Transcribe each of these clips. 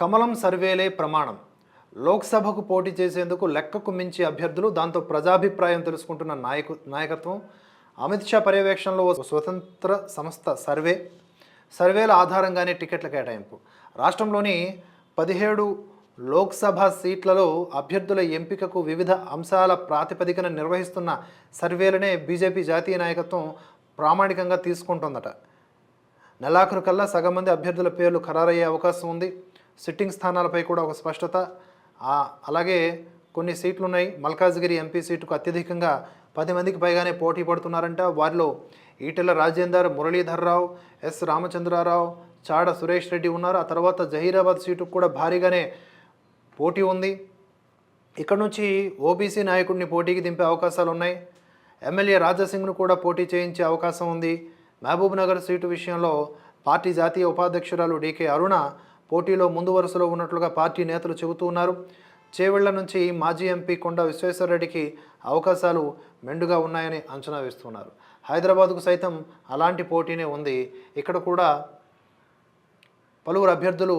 కమలం సర్వేలే ప్రమాణం. లోక్సభకు పోటీ చేసేందుకు లెక్కకు మించి అభ్యర్థులు దాంతో ప్రజాభిప్రాయం తెలుసుకుంటున్న నాయకు నాయకత్వం. అమిత్ షా పర్యవేక్షణలో ఓ స్వతంత్ర సంస్థ సర్వే. సర్వేల ఆధారంగానే టికెట్ల కేటాయింపు. రాష్ట్రంలోని పదిహేడు లోక్సభ సీట్లలో అభ్యర్థుల ఎంపికకు వివిధ అంశాల ప్రాతిపదికన నిర్వహిస్తున్న సర్వేలనే బీజేపీ జాతీయ నాయకత్వం ప్రామాణికంగా తీసుకుంటుందట. నెలాఖరు కల్లా సగం మంది అభ్యర్థుల పేర్లు ఖరారయ్యే అవకాశం ఉంది. సిట్టింగ్ స్థానాలపై కూడా ఒక స్పష్టత. అలాగే కొన్ని సీట్లు ఉన్నాయి మల్కాజ్గిరి ఎంపీ సీటుకు అత్యధికంగా పది మందికి పైగానే పోటీ పడుతున్నారంట. వారిలో ఈటెల రాజేందర్ మురళీధర్రావు ఎస్ రామచంద్రారావు చాడ సురేష్ రెడ్డి ఉన్నారు. ఆ తర్వాత జహీరాబాద్ సీటుకు కూడా భారీగానే పోటీ ఉంది. ఇక్కడ నుంచి ఓబీసీ నాయకుడిని పోటీకి దింపే అవకాశాలు ఉన్నాయి ఎమ్మెల్యే రాజాసింగ్ను కూడా పోటీ చేయించే అవకాశం ఉంది. మహబూబ్ నగర్ సీటు విషయంలో పార్టీ జాతీయ ఉపాధ్యక్షురాలు డీకే అరుణ పోటీలో ముందు వరుసలో ఉన్నట్లుగా పార్టీ నేతలు చెబుతూ ఉన్నారు. చేవెళ్ళ నుంచి మాజీ ఎంపీ కొండ విశ్వేశ్వరరెడ్డికి అవకాశాలు మెండుగా ఉన్నాయని అంచనా వేస్తున్నారు. హైదరాబాద్కు సైతం అలాంటి పోటీనే ఉంది. ఇక్కడ కూడా పలువురు అభ్యర్థులు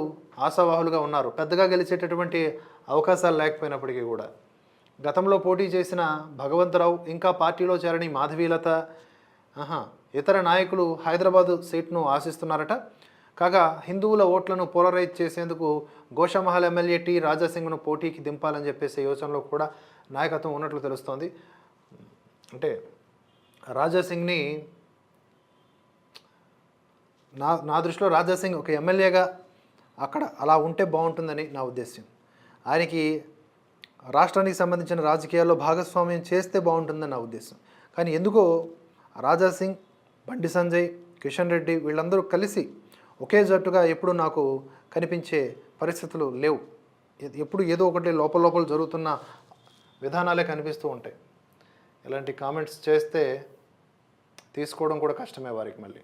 ఆశావాహులుగా ఉన్నారు. పెద్దగా గెలిచేటటువంటి అవకాశాలు లేకపోయినప్పటికీ కూడా. గతంలో పోటీ చేసిన భగవంతరావు ఇంకా పార్టీలో చేరని మాధవీలత ఇతర నాయకులు హైదరాబాదు సీట్ను ఆశిస్తున్నారట. కాగా హిందువుల ఓట్లను పోలరైజ్ చేసేందుకు గోషమహల్ ఎమ్మెల్యే టి రాజాసింగ్ను పోటీకి దింపాలని చెప్పేసి యోచనలో కూడా నాయకత్వం ఉన్నట్లు తెలుస్తోంది. అంటే రాజాసింగ్ని నా నా దృష్టిలో రాజాసింగ్ ఒక ఎమ్మెల్యేగా అక్కడ అలా ఉంటే బాగుంటుందని నా ఉద్దేశం ఆయనకి రాష్ట్రానికి సంబంధించిన రాజకీయాల్లో భాగస్వామ్యం చేస్తే బాగుంటుందని నా ఉద్దేశం కానీ ఎందుకో రాజాసింగ్ బండి సంజయ్ కిషన్ రెడ్డి వీళ్ళందరూ కలిసి ఒకే జట్టుగా ఎప్పుడు నాకు కనిపించే పరిస్థితులు లేవు. ఎప్పుడు ఏదో ఒకటి లోపల లోపల జరుగుతున్న విధానాలే కనిపిస్తూ ఉంటాయి. ఇలాంటి కామెంట్స్ చేస్తే తీసుకోవడం కూడా కష్టమే వారికి మళ్ళీ.